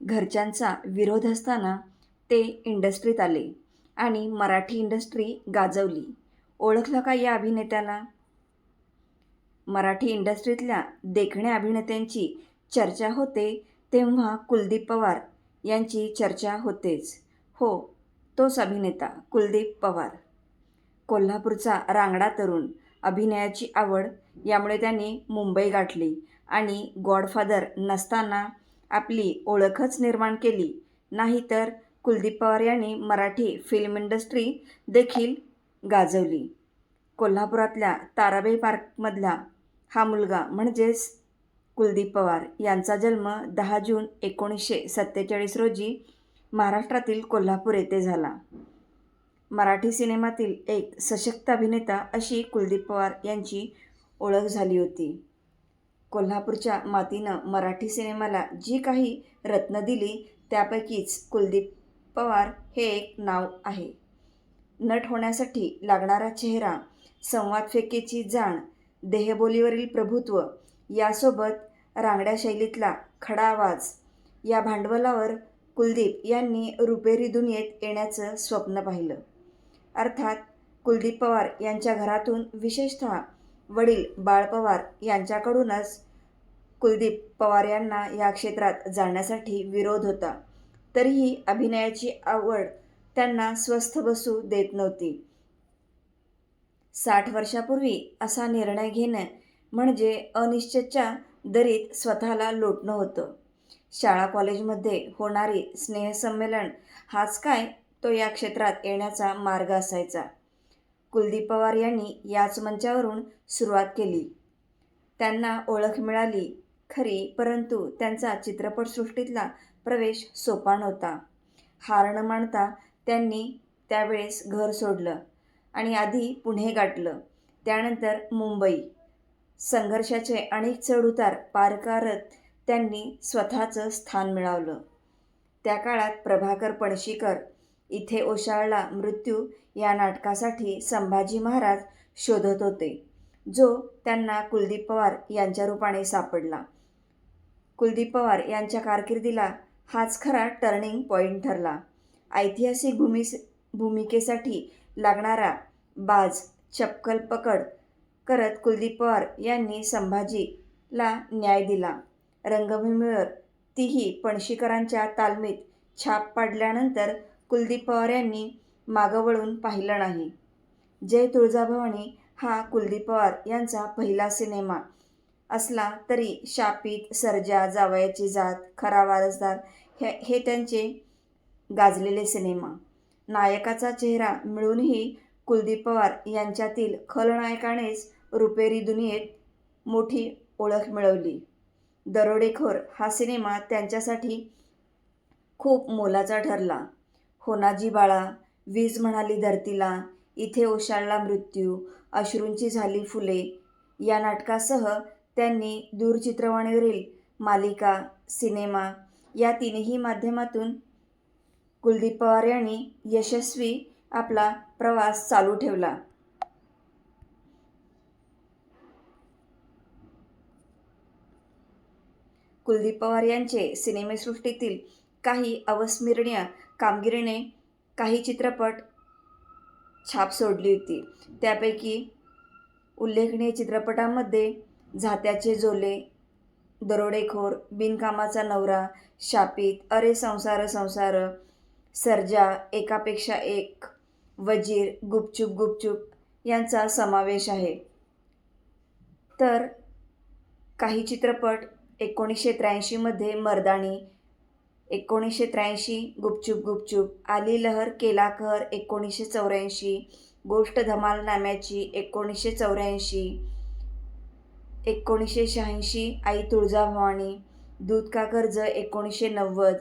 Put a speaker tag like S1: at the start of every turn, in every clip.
S1: घरच्यांचा विरोध असताना ते इंडस्ट्रीत आले आणि मराठी इंडस्ट्री गाजवली. ओळखलं का या अभिनेत्याला? मराठी इंडस्ट्रीतल्या देखण्या अभिनेत्यांची चर्चा होते तेव्हा कुलदीप पवार यांची चर्चा होतेच. हो तोच अभिनेता कुलदीप पवार. कोल्हापूरचा रांगडा तरुण अभिनयाची आवड यामुळे त्यांनी मुंबई गाठली आणि गॉडफादर नसताना आपली ओळखच निर्माण केली. नाहीतर कुलदीप पवार यांनी मराठी फिल्म इंडस्ट्री देखील गाजवली. कोल्हापुरातल्या ताराबाई पार्कमधला हा मुलगा म्हणजेच कुलदीप पवार यांचा जन्म दहा जून एकोणीसशे सत्तेचाळीस रोजी महाराष्ट्रातील कोल्हापूर येथे झाला. मराठी सिनेमातील एक सशक्त अभिनेता अशी कुलदीप पवार यांची ओळख झाली होती. कोल्हापूरच्या मातीनं मराठी सिनेमाला जी काही रत्न दिली त्यापैकीच कुलदीप पवार हे एक नाव आहे. नट होण्यासाठी लागणारा चेहरा संवाद फेकेची जाण देहबोलीवरील प्रभुत्व यासोबत रांगड्या शैलीतला खडा आवाज या भांडवलावर कुलदीप यांनी रुपेरी दुनियेत येण्याचं स्वप्न पाहिलं. अर्थात कुलदीप पवार यांच्या घरातून विशेषतः वडील बाळ पवार यांच्याकडूनच कुलदीप पवार यांना या क्षेत्रात जाण्यासाठी विरोध होता. तरीही अभिनयाची आवड त्यांना स्वस्थ बसू देत नव्हती. साठ वर्षापूर्वी असा निर्णय घेणं म्हणजे अनिश्चितच्या दरीत स्वतःला लोटणं होतं. शाळा कॉलेजमध्ये होणारी स्नेहसंमेलन हाच काय तो या क्षेत्रात येण्याचा मार्ग असायचा. कुलदीप पवार यांनी याच मंचावरून सुरुवात केली. त्यांना ओळख मिळाली. खरी परंतु त्यांचा चित्रपटसृष्टीतला प्रवेश सोपा नव्हता. हार न मानता त्यांनी त्यावेळेस घर सोडलं आणि आधी पुणे गाठलं. त्यानंतर मुंबई. संघर्षाचे अनेक चढउतार पार करत त्यांनी स्वतःचं स्थान मिळवलं. त्या काळात प्रभाकर पणशीकर इथे ओशाळला मृत्यू या नाटकासाठी संभाजी महाराज शोधत होते जो त्यांना कुलदीप पवार यांच्या रूपाने सापडला. कुलदीप पवार यांच्या कारकिर्दीला हाच खरा टर्निंग पॉईंट ठरला. ऐतिहासिक भूमी भूमिकेसाठी लागणारा बाज चपकल पकड करत कुलदीप पवार यांनी संभाजीला न्याय दिला. रंगभूमीवर तीही पणशीकरांच्या तालमीत छाप पाडल्यानंतर कुलदीप पवार यांनी मागं वळून पाहिलं नाही. जय तुळजाभवानी हा कुलदीप पवार यांचा पहिला सिनेमा. असला तरी शापित सर्जा जावयाची जात खरा वारसदार हे हे त्यांचे गाजलेले सिनेमा. नायकाचा चेहरा मिळूनही कुलदीप पवार यांच्यातील खलनायकानेच रुपेरी दुनियेत मोठी ओळख मिळवली. दरोडेखोर हा सिनेमा त्यांच्यासाठी खूप मोलाचा ठरला. होनाजी बाळा वीज म्हणाली धरतीला इथे ओशाळला मृत्यू अश्रूंची झाली फुले. या नाटकासह त्यांनी दूरचित्रवाणीवरील मालिका सिनेमा या तीनही माध्यमातून कुलदीप पवार यांनी यशस्वी आपला प्रवास चालू ठेवला. कुलदीप पवार यांचे सिनेमेसृष्टीतील काही अविस्मरणीय कामगिरीने काही चित्रपट छाप सोडली होती. त्यापैकी उल्लेखनीय चित्रपटांमध्ये झात्याचे जोले दरोडेखोर बिनकामाचा नवरा शापित अरे संसार संसार सर्जा एकापेक्षा एक वजीर गुपचूप गुपचूप यांचा समावेश आहे. तर काही चित्रपट एकोणीसशे त्र्याऐंशीमध्ये मर्दानी एकोणीसशे त्र्याऐंशी गुपचूप गुपचूप. आली लहर केला कहर एकोणीसशे चौऱ्याऐंशी. गोष्ट धमाल नाम्याची एकोणीसशे चौऱ्याऐंशी. एकोणीसशे शहाऐंशी आई तुळजाभवानी. दूध का कर्ज एकोणीसशे नव्वद.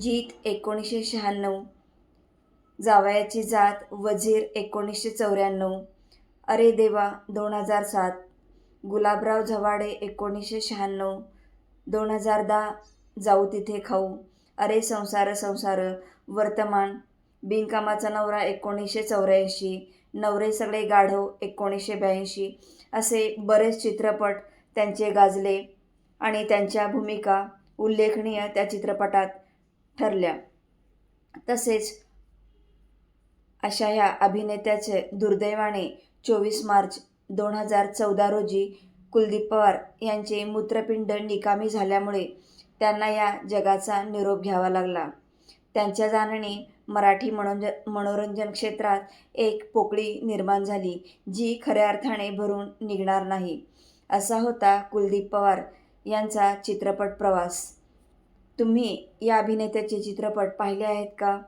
S1: जीत एकोणीसशे शहाण्णव. जावयाची जात वझीर एकोणीसशे चौऱ्याण्णव. अरे देवा दोन हजार सात. गुलाबराव झवाडे एकोणीसशे शहाण्णव. दोन हजार दहा. जाऊ तिथे खाऊ. अरे संसार संसार वर्तमान. बिनकामाचा नवरा एकोणीसशे चौऱ्याऐंशी नवरे सगळे गाढव एकोणीसशे ब्याऐंशी असे बरेच चित्रपट त्यांचे गाजले आणि त्यांच्या भूमिका उल्लेखनीय त्या चित्रपटात ठरल्या. तसेच अशा ह्या अभिनेत्याचे दुर्दैवाने चोवीस मार्च दोन हजार चौदा रोजी कुलदीप पवार यांचे मूत्रपिंड निकामी झाल्यामुळे त्यांना या जगाचा निरोप घ्यावा लागला. त्यांच्या जाण्याने मराठी मनोरंज मनोरंजन क्षेत्रात एक पोकळी निर्माण झाली जी खऱ्या अर्थाने भरून निघणार नाही. असा होता कुलदीप पवार यांचा चित्रपट प्रवास. तुम्ही या अभिनेत्याचे चित्रपट पाहिले आहेत का?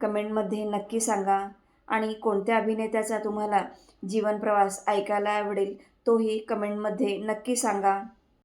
S1: कमेंटमध्ये नक्की सांगा. आणि कोणत्या अभिनेत्याचा तुम्हाला जीवनप्रवास ऐकायला आवडेल तोही कमेंटमध्ये नक्की सांगा.